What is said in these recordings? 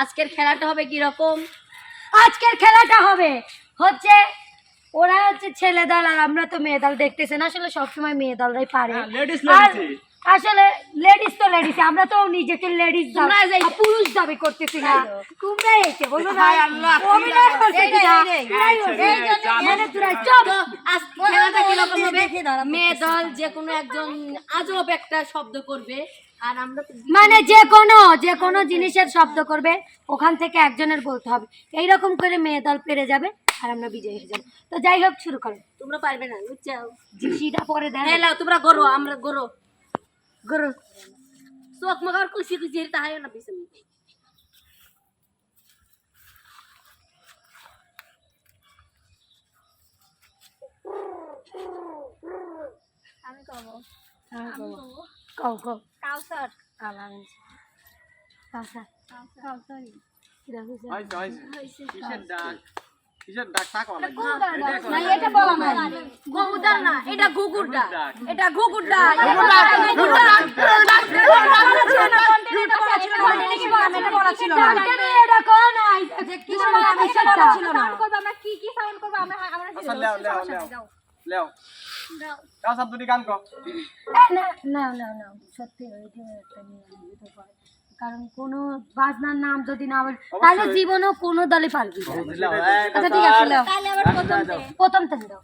আজকের খেলাটা হবে কীরকম? আজকের খেলাটা হবে হচ্ছে ওরা হচ্ছে ছেলে দল আর আমরা তো মেয়ে দল দেখতেছে না আসলে সবসময় মেয়ে দলরাই পারে। আসলে লেডিস তো লেডিস আমরা তো নিজেকে লেডিস পুরুষ দাবি করতেছি না। তোমরা এসে বলো না। অভিনয় করতেছি মেয়ে দল যে কোনো একজন আজব একটা শব্দ করবে আর আমরা মানে যে কোনো যে কোনো জিনিসের শব্দ করবে ওখান থেকে একজনের বলতে হবে। এইরকম করে মেয়ে দল পেরে যাবে আর আমরা বিজয়ী হয়ে যাব। তো যাই হোক শুরু করো। তোমরা পারবে না বুঝছ জিসিটা পরে দেন হ্যাঁ তোমরা গরো আমরা গরো। গরু চোখ মাগার খুশি খুশি তাহাই না পিছনে আমি কব কও কও কাউসার আলামিন কাউসার কাউসারি কিরা হইছে হয়েছে, হয়েছে। কিসের ডাক? কিসের ডাক তা কওয়া লাগবে। কোন ডাক? এটা এখন- না, এটা বলা নাই। গগুদার না এটা গুগুর ডাক ডাক। এটা গুগুর ডাক কারণ কোন বাজনার নাম যদি না বলে তাহলে। জীবনেও কোনো দলে পারবি আচ্ছা ঠিক আছে। প্রথম থেকে দাও।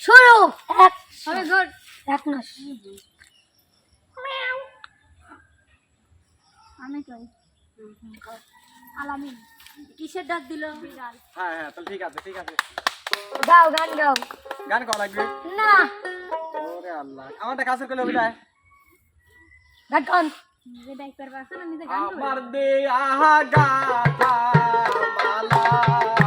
শুরু। এক এক মাস। আমি কই? আলামিন। কিসের ডাক দিল? হ্যাঁ, হ্যাঁ, তাহলে ঠিক আছে, ঠিক আছে। গাও গান গাও। গান কওয়া লাগবে। না। ওরে আল্লাহ। আমারটা কাছের করলে হবে না? গান আমার দেয়া গাথা মালা।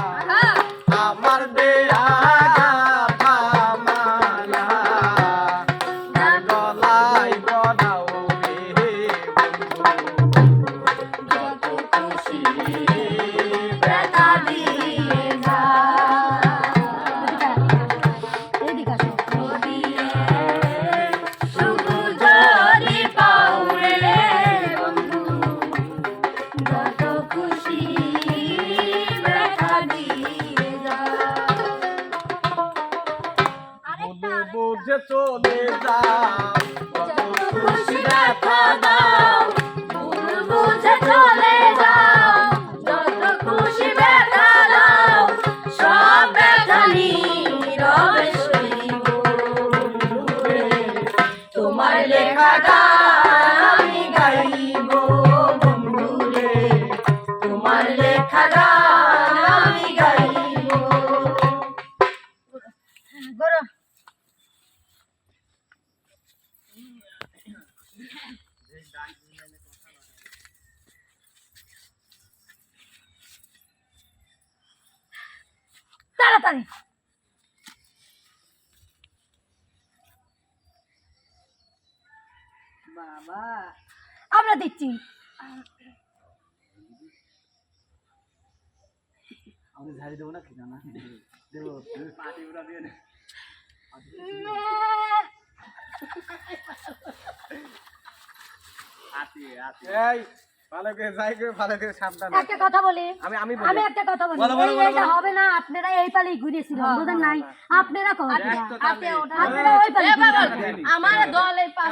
লেখা গান আমি গাইব। গরো। তাড়াতাড়ি। বাবা। আমরা দিচ্ছি। আমি ঝাড়ি দেবো না কিনা না। দেবো। পাটি উড়া দিয়ে। এই একটা কথা বলি। আমি আমি আমি একটা কথা বলি। বলো, বলো, এই বলো, এটা হবে না আপনারা এই পালেই ঘুরেছিলেন বুঝেন নাই? আপনারা ওঠা আপনারা ওই পালে আমার দলের পাশ।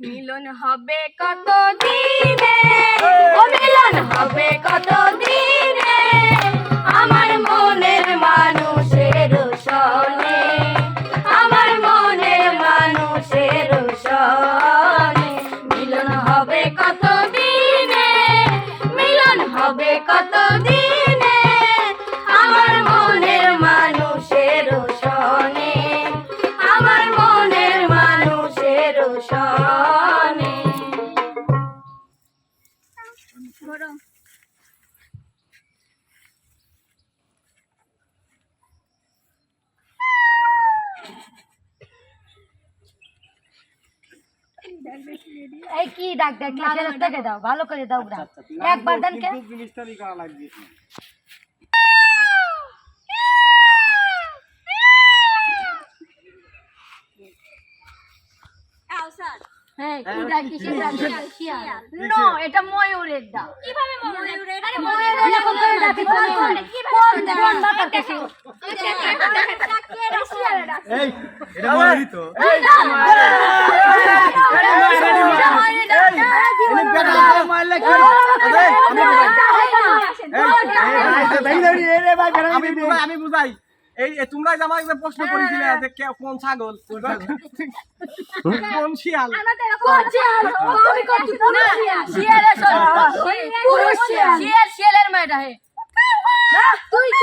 মিলন হবে কত দিনে? ও মিলন হবে কত দিনে? আমার মনে হবে কত এই কি ডাক ডাক ফেরত থেকে দাও ভালো করে দাও আচ্ছা, গ্রাম একবার দেন কে জিনিসটারই করা লাগবে? আও স্যার। হ্যাঁ এটা ময়ূরের ডাক কীভাবে ময়ূরের ডাকি তোমার কোন কোন কোন বাবার কাছে এই এটা ময়ূরই তো আমি বুঝাই আমি বুঝাই এই এই তোমরা যে আমাকে যে প্রশ্ন করেছিলে যে কে কোন ছাগল কোন শিয়াল শিয়ালের শিয়াল শিয়ালের মেয়েটা হে তুই তো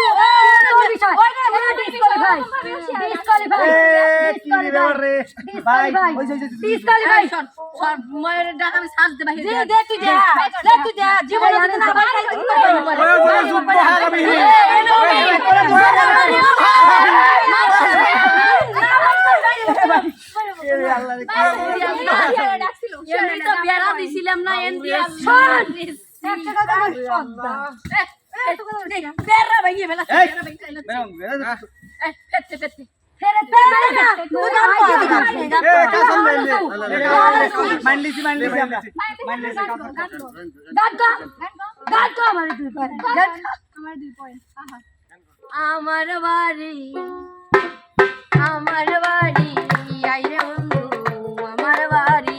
পয়েন্ট। আহা। আমার বাড়ি আমার বাড়ি আইরে বন্ধু আমার বাড়ি।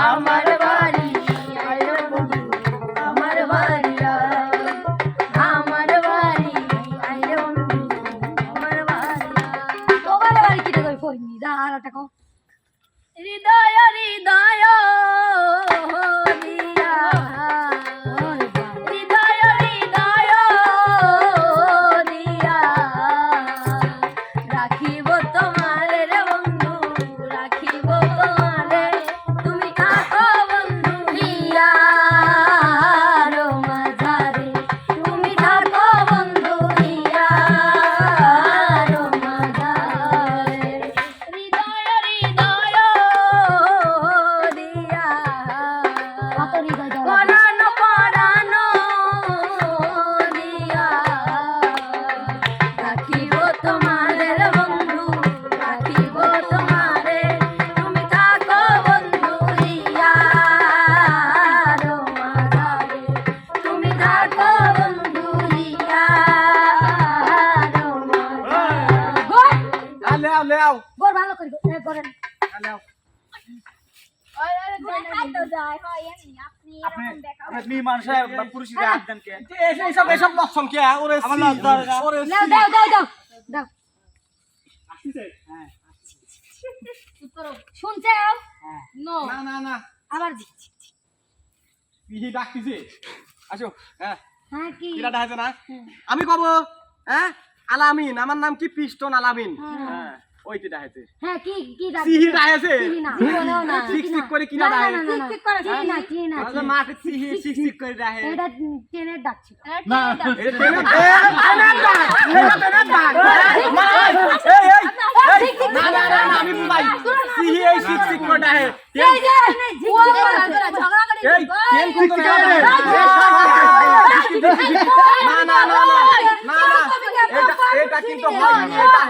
আমার আপনি আপনি এরকম দেখা আপনি মানুষের পুরুষের হাত দেন কে এইসব এইসব লক্ষণ কে ওরে আমার দাও দাও দাও দাও দাও হ্যাঁ শুনছে হ্যাঁ না না না আবার জি পিহি ডাকতিছে আসো হ্যাঁ হ্যাঁ কিরা ডাকছে না আমি কব হ্যাঁ আলামিন আমার নাম কি পিস্টন আলামিন হ্যাঁ ওইতে ডাহেছে হ্যাঁ কি কি সিহি ডাহেছে জীবনেও না সিক সিক করে কিনা ডাহে সিক সিক করে কি না কি না তাহলে মাকে সিহি সিক সিক করে ডাহে এটা ট্রেনের ডাক ছিল না এটা ট্রেনের ডাক এটা ট্রেনের ডাক মা এই এই না না না আমি ভাই সিহি এই সিক সিক করে ডাহে এই যে ঝগড়া করে এই ট্রেন কত ডাহে না না না না না এটা এটা কিন্তু হয় না